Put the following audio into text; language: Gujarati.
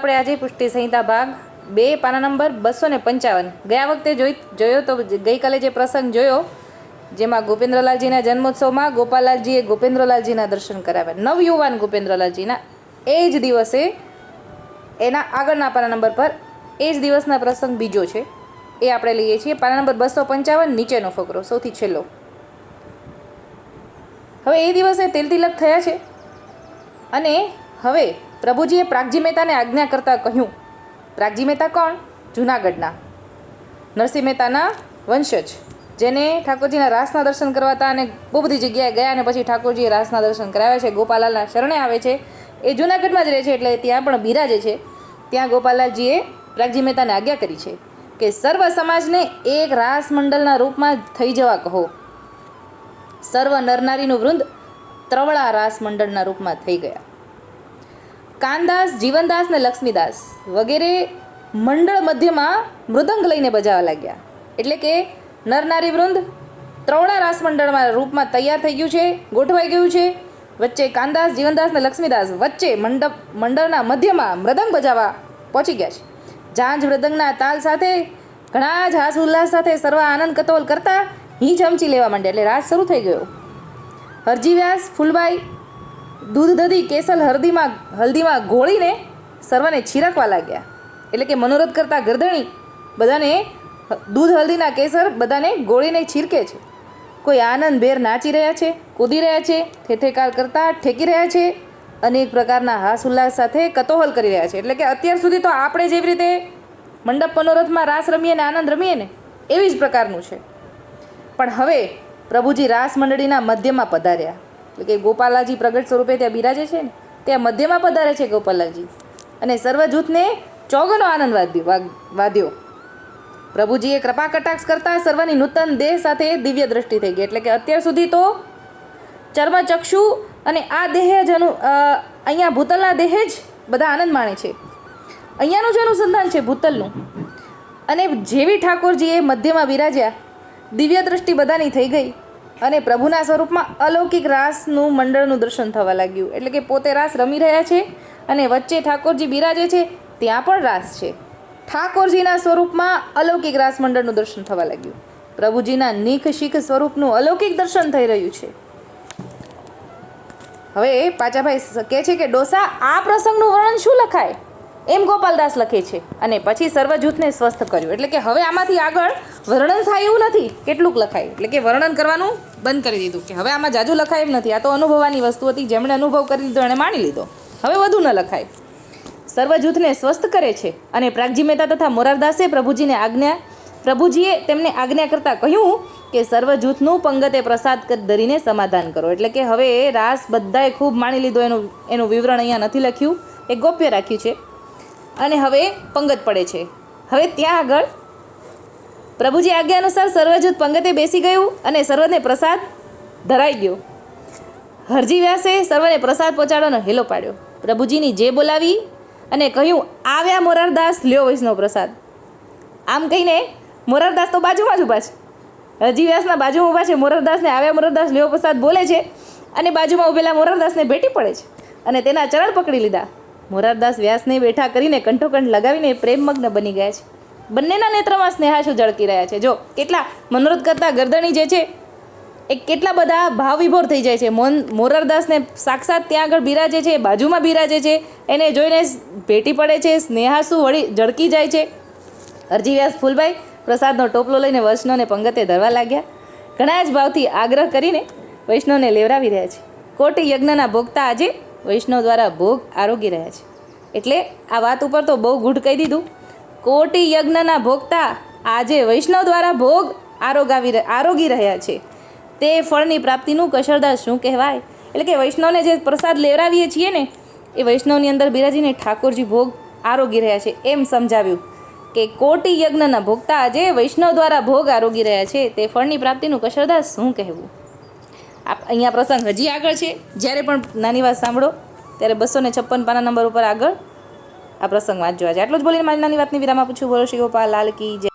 આપણે આજે પુષ્ટિ સંહિતા ભાગ બે, પાના નંબર બસો ને પંચાવન. ગયા વખતે જોઈ જોયો તો ગઈકાલે જે પ્રસંગ જોયો, જેમાં ગોપેન્દ્રલાલજીના જન્મોત્સવમાં ગોપાલાલજીએ ગોપેન્દ્રલાલજીના દર્શન કરાવ્યા. નવયુવાન ગોપેન્દ્રલાલજીના. એ જ દિવસે એના આગળના પાના નંબર પર એ જ દિવસના પ્રસંગ બીજો છે. એ આપણે લઈએ છીએ. પાના નંબર બસો પંચાવન, નીચેનો ફકરો, સૌથી છેલ્લો. હવે એ દિવસે તેલ તિલક થયા છે. અને હવે પ્રભુજીએ પ્રાગજી મહેતાને આજ્ઞા કરતા કહ્યું, પ્રાગજી મહેતા કોણ? જૂનાગઢના. નરસિંહ મહેતાના વંશજ, જેને ઠાકોરજીના રાસના દર્શન કરવા હતા અને બહુ બધી જગ્યાએ ગયા અને પછી ઠાકોરજીએ રાસના દર્શન કરાવ્યા છે. ગોપાલાલના શરણે આવે છે. એ જૂનાગઢમાં જ રહે છે, એટલે ત્યાં પણ બિરાજે છે. ત્યાં ગોપાલાલજીએ પ્રાગજી મહેતાને આજ્ઞા કરી છે કે સર્વ સમાજને એક રાસ મંડળના રૂપમાં થઈ જવા કહો. સર્વ નરનારીનું વૃંદ ત્રવળા રાસ મંડળના રૂપમાં થઈ ગયા. કાનદાસ, જીવનદાસ ને લક્ષ્મીદાસ વગેરે મંડળ મધ્યમાં મૃદંગ લઈને બજાવવા લાગ્યા. એટલે કે નરનારી વૃંદ ત્રવળા રાસ મંડળમાં રૂપમાં તૈયાર થઈ ગયું છે, ગોઠવાઈ ગયું છે. વચ્ચે કાનદાસ, જીવનદાસ ને લક્ષ્મીદાસ વચ્ચે મંડપ, મંડળના મધ્યમાં મૃદંગ બજાવવા પહોંચી ગયા છે. ઝાંઝ મૃદંગના તાલ સાથે, ઘણા જ હાસ ઉલ્લાસ સાથે સર્વ આનંદ કતોલ કરતા હિંચ હમચી લેવા માંડ્યા. એટલે રાસ શરૂ થઈ ગયો. હરજી વ્યાસ ફૂલબાઈ દૂધ દધી કેસલ હળદીમાં હલ્દીમાં ગોળીને સર્વને છીરકવા લાગ્યા. એટલે કે મનોરથ કરતા ગરદણી બધાને દૂધ, હલ્દીના કેસર બધાને ગોળીને છીરકે છે. કોઈ આનંદ ભેર નાચી રહ્યા છે, કૂદી રહ્યા છે થેથેકાર કરતા ઠેકી રહ્યા છે, અનેક પ્રકારના હાસ ઉલ્લાસ સાથે કતોહલ કરી રહ્યા છે. એટલે કે અત્યાર સુધી તો આપણે જેવી રીતે મંડપ મનોરથમાં રાસ રમીએ ને આનંદ રમીએ ને, એવી જ પ્રકારનું છે. પણ હવે પ્રભુજી રાસ મંડળીના મધ્યમાં પધાર્યા. કે ગોપાલાજી પ્રગટ સ્વરૂપે ત્યાં બિરાજે છે ને, ત્યાં મધ્યમાં પધારે છે ગોપાલાજી. અને સર્વ જૂથને ચોગનો આનંદ વાદ્યો વાદ્યો. પ્રભુજીએ કૃપા કટાક્ષ કરતા સર્વની નૂતન દેહ સાથે દિવ્ય દ્રષ્ટિ થઈ ગઈ. એટલે કે અત્યાર સુધી તો ચર્મચક્ષુ અને આ દેહ જ અનુ અહીંયા ભૂતલના દેહ જ બધા આનંદ માણે છે. અહીંયાનું જ અનુસંધાન છે ભૂતલનું. અને જેવી ઠાકોરજીએ મધ્યમાં બિરાજ્યા, દિવ્ય દ્રષ્ટિ બધાની થઈ ગઈ. અને પ્રભુના સ્વરૂપમાં અલૌકિક રાસનું મંડળનું દર્શન થવા લાગ્યું. એટલે કે પોતે રાસ રમી રહ્યા છે અને વચ્ચે ઠાકોરજી બિરાજે છે, ત્યાં પણ રાસ છે. ઠાકોરજીના સ્વરૂપમાં અલૌકિક રાસ મંડળનું દર્શન થવા લાગ્યું. પ્રભુજીના નીખ શીખ સ્વરૂપનું અલૌકિક દર્શન થઈ રહ્યું છે. હવે પાચાભાઈ કહે છે કે ડોસા, આ પ્રસંગનું વર્ણન શું લખાય? એમ ગોપાલદાસ લખે છે. અને પછી સર્વ જૂથને સ્વસ્થ કર્યું. એટલે કે હવે આમાંથી આગળ વર્ણન થાય એવું નથી. કેટલુંક લખાય. એટલે કે વર્ણન કરવાનું બંધ કરી દીધું. કે હવે આમાં જાજુ લખાય એમ નથી. આ તો અનુભવવાની વસ્તુ હતી જેમણે અનુભવ કરી લીધો, એણે માણી લીધો. હવે વધુ ન લખાય. સર્વ જૂથને સ્વસ્થ કરે છે. અને પ્રાગજી મહેતા તથા મોરારદાસે પ્રભુજીને આજ્ઞા, પ્રભુજીએ તેમને આજ્ઞા કરતાં કહ્યું કે સર્વ જૂથનું પંગતે પ્રસાદ ધરીને સમાધાન કરો. એટલે કે હવે રાસ બધાએ ખૂબ માણી લીધો. એનું એનું વિવરણ અહીંયા નથી લખ્યું. એ ગોપ્ય રાખ્યું છે. અને હવે પંગત પડે છે. હવે ત્યાં આગળ પ્રભુજી આજ્ઞા અનુસાર સર્વજૂથ પંગતે બેસી ગયું અને સર્વને પ્રસાદ ધરાઈ ગયો. હરજી વ્યાસે સર્વને પ્રસાદ પહોંચાડવાનો હેલો પાડ્યો. પ્રભુજીની જે બોલાવી અને કહ્યું, આવ્યા મોરારદાસ, લ્યો વૈષ્ણવ પ્રસાદ. આમ કહીને મોરારદાસ તો બાજુમાં જ ઊભા છે. હરજી વ્યાસના બાજુમાં ઊભા છે, મોરારદાસને આવ્યા મોરારદાસ, લ્યો પ્રસાદ બોલે છે અને બાજુમાં ઊભેલા મોરારદાસને ભેટી પડે છે અને તેના ચરણ પકડી લીધા. મોરારદાસ વ્યાસને બેઠા કરીને કંઠોકંઠ લગાવીને પ્રેમમગ્ન બની ગયા છે. બંનેના નેત્રમાં સ્નેહાશુ ઝળકી રહ્યા છે. જો, કેટલા મનોરથ કરતા ગરદણી જે છે, એ કેટલા બધા ભાવ વિભોર થઈ જાય છે. મોન મોરારદાસને સાક્ષાત ત્યાં આગળ બિરાજે છે, બાજુમાં બિરાજે છે. એને જોઈને ભેટી પડે છે, સ્નેહાશુ વળી ઝળકી જાય છે. અરજી વ્યાસ ફૂલભાઈ, પ્રસાદનો ટોપલો લઈને વૈષ્ણવને પંગતે ધરવા લાગ્યા. ઘણા જ ભાવથી આગ્રહ કરીને વૈષ્ણવને લેવરાવી રહ્યા છે. કોટી યજ્ઞના ભોગતા આજે વૈષ્ણવ દ્વારા ભોગ આરોગી રહ્યા છે. એટલે આ વાત ઉપર તો બહુ ગૂઢ કહી દીધું. કોટી યજ્ઞના ભોગતા આજે વૈષ્ણવ દ્વારા ભોગ આરોગાવી આરોગી રહ્યા છે. તે ફળની પ્રાપ્તિનું કશરદાર શું કહેવાય? એટલે કે વૈષ્ણવને જે પ્રસાદ લેવડાવીએ છીએ ને, એ વૈષ્ણવની અંદર બિરાજીને ઠાકોરજી ભોગ આરોગી રહ્યા છે. એમ સમજાવ્યું કે કોટી યજ્ઞના ભોગતા આજે વૈષ્ણવ દ્વારા ભોગ આરોગી રહ્યા છે. તે ફળની પ્રાપ્તિનું કશરદાર શું કહેવું? આપ, અહીંયા પ્રસંગ હજી આગળ છે. જ્યારે પણ નાની વાત સાંભળો. ત્યારે બસો ને છપ્પન પાના નંબર ઉપર આગળ આ પ્રસંગ વાંચજો આજે આટલું જ બોલીને મારી નાની વાતની વિરામ આપું છું. બોલો શ્રી લાલ કી જય.